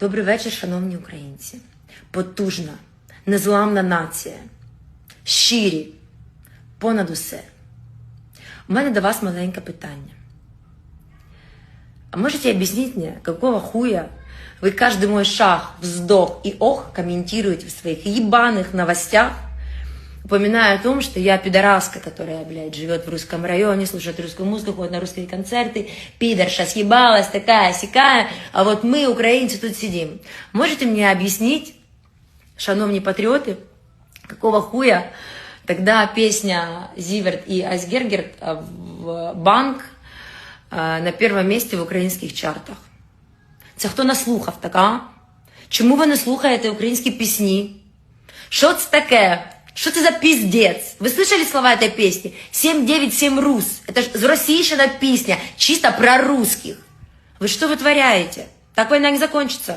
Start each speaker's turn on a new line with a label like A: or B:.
A: Добрий вечір, шановні українці. Потужна, незламна нація. Щирі, понад усе. У мене до вас маленьке питання. А можете объяснить мне, какого хуя вы каждый мой шаг, вздох и ох комментируете в своих ебаных новостях, упоминая о том, что я пидораска, которая, блядь, живет в русском районе, слушает русскую музыку, ходит на русские концерты, пидорша съебалась, такая, сякая, а вот мы, украинцы, тут сидим. Можете мне объяснить, шановні патріоти, какого хуя тогда песня Зиверт и Айсгергерт в банк а, на першому місці в українських чартах? Це хто наслухав так, а? Чому ви не слухаєте українські пісні? Що це таке? Що це за пиздец? Ви слышали слова этой песни? 797 рус. Это ж зросійшена пісня, чисто про русских. Ви що витворяєте? Так війна не закончится.